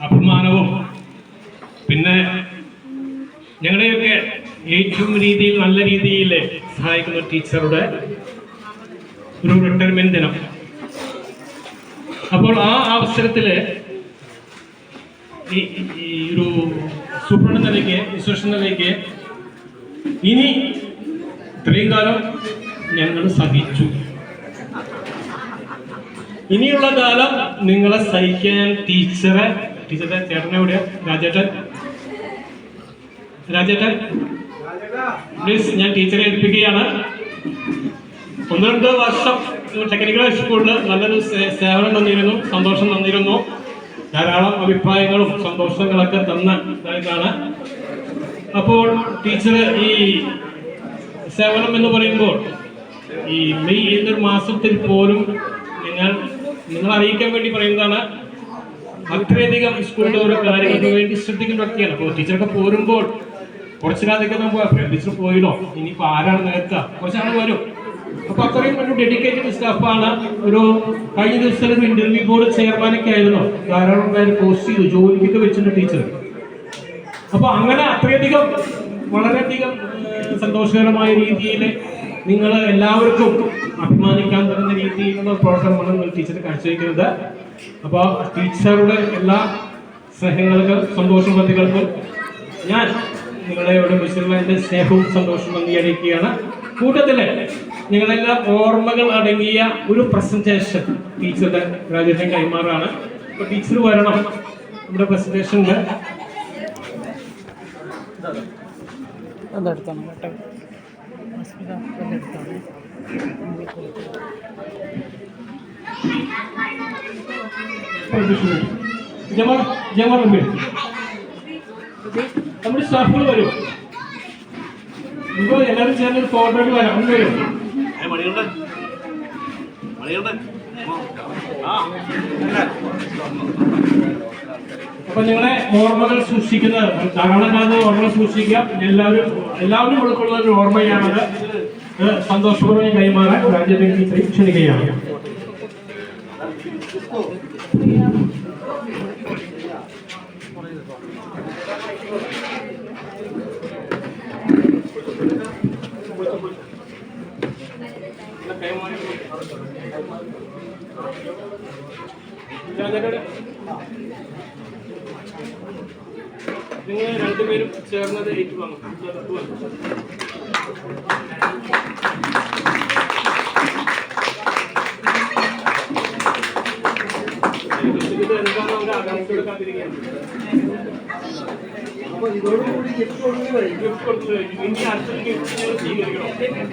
അഭിമാനവും പിന്നെ ഞങ്ങളെയൊക്കെ ഏറ്റവും രീതിയിൽ നല്ല രീതിയിൽ സഹായിക്കുന്ന ടീച്ചറുടെ ഒരു റിട്ടയർമെന്റ് ദിനം. അപ്പോൾ ആ അവസരത്തിൽ ഈ ഒരു സൂപ്രണ്ട് നിലയ്ക്ക് നിലയ്ക്ക് ഇനി ഇത്രയും കാലം ഞങ്ങൾ സഹിച്ചു ഇനിയുള്ള കാലം നിങ്ങളെ സഹിക്കാൻ ടീച്ചറെ ടീച്ചറെ ചേട്ടനെ എവിടെയാ? രാജേട്ടൻ? രാജേട്ടൻ? പ്ലീസ് ഞാൻ ടീച്ചറെ ഏൽപ്പിക്കുകയാണ്. ഒന്ന് രണ്ട് വർഷം ടെക്നിക്കൽ സ്കൂളിൽ നല്ലൊരു സേവനം തന്നിരുന്നു സന്തോഷം തന്നിരുന്നു. ധാരാളം അഭിപ്രായങ്ങളും സന്തോഷങ്ങളൊക്കെ തന്ന ഇതാണ്. അപ്പോൾ ടീച്ചർ ഈ സേവനം എന്ന് പറയുമ്പോൾ ഈ മെയ് എന്നൊരു മാസത്തിൽ പോലും നിങ്ങൾ നിങ്ങൾ അറിയിക്കാൻ വേണ്ടി പറയുന്നതാണ് അത്രയധികം സ്കൂളിന്റെ ഓരോ കാര്യങ്ങൾക്ക് വേണ്ടി ശ്രദ്ധിക്കുന്ന വ്യക്തിയാണ്. അപ്പോൾ ടീച്ചറൊക്കെ പോരുമ്പോൾ കുറച്ച് കാലത്തേക്ക് നമ്മൾ ടീച്ചർ പോയില്ലോ ഇനിയിപ്പോൾ ആരാണ് നേരത്തെ? കുറച്ചാണ് വരും. അപ്പൊ അത്രയും ഒരു ഡെഡിക്കേറ്റഡ് സ്റ്റാഫാണ് ഒരു കഴിഞ്ഞ ദിവസം ഒരു ഇന്റർവ്യൂ ബോർഡ് ചെയർമാനൊക്കെ ആയിരുന്നു. ധാരാളം പേര് പോസ്റ്റ് ചെയ്തു. ജോലിക്കൊക്കെ വെച്ചിട്ടുണ്ട് ടീച്ചർ അപ്പൊ അങ്ങനെ അത്രയധികം വളരെയധികം സന്തോഷകരമായ രീതിയിൽ നിങ്ങൾ എല്ലാവർക്കും അഭിമാനിക്കാൻ തരുന്ന രീതിയിലുള്ള പ്രവർത്തനമാണ് നിങ്ങൾ ടീച്ചർ കാഴ്ചവെക്കുന്നത്. അപ്പോൾ ടീച്ചറുടെ എല്ലാ സ്നേഹങ്ങൾക്കും സന്തോഷം പ്രതികൾക്കും ഞാൻ നിങ്ങളെയോട് ഇവിടെ എന്റെ സ്നേഹവും സന്തോഷവും നന്ദി അറിയിക്കുകയാണ്. കൂട്ടത്തിൽ നിങ്ങളെല്ലാം ഓർമ്മകൾ അടങ്ങിയ ഒരു പ്രസന്റേഷൻ ടീച്ചറുടെ രാജ്യത്തെ കൈമാറാണ്. അപ്പോൾ ടീച്ചർ വരണം. നമ്മുടെ പ്രസന്റേഷനിൽ അതെടുത്താണ് കേട്ടോ ജമാ റബ്ബി നമ്മുടെ സ്റ്റാഫുകൾ വരും നിങ്ങൾ എല്ലാവരും ചേർന്ന് ഫോട്ടോയിൽ വരാം ഒന്ന് വരും മണിയുണ്ട് മണിയുണ്ട് അപ്പൊ നിങ്ങളെ ഓർമ്മകൾ സൂക്ഷിക്കുന്നത് കാലത്ത് ഓർമ്മകൾ സൂക്ഷിക്കുക. എല്ലാവരും എല്ലാവരും ഉൾക്കൊള്ളുന്ന ഒരു ഓർമ്മയാണത്. സന്തോഷപൂർവം കൈമാറാൻ രാജ്യത്തെ ക്ഷണിക്കുകയാണ്. നിങ്ങൾ രണ്ടുപേരും ചേർന്നത് ഏറ്റുവാങ്ങും. ഇത് എന്താണെന്ന് അവർ ആകാംക്ഷ എടുക്കാതിരിക്കുകയാണ് ഗിഫ്റ്റ് കൊടുത്തു കഴിഞ്ഞു ഇനി അടുത്ത ഗിഫ്റ്റ്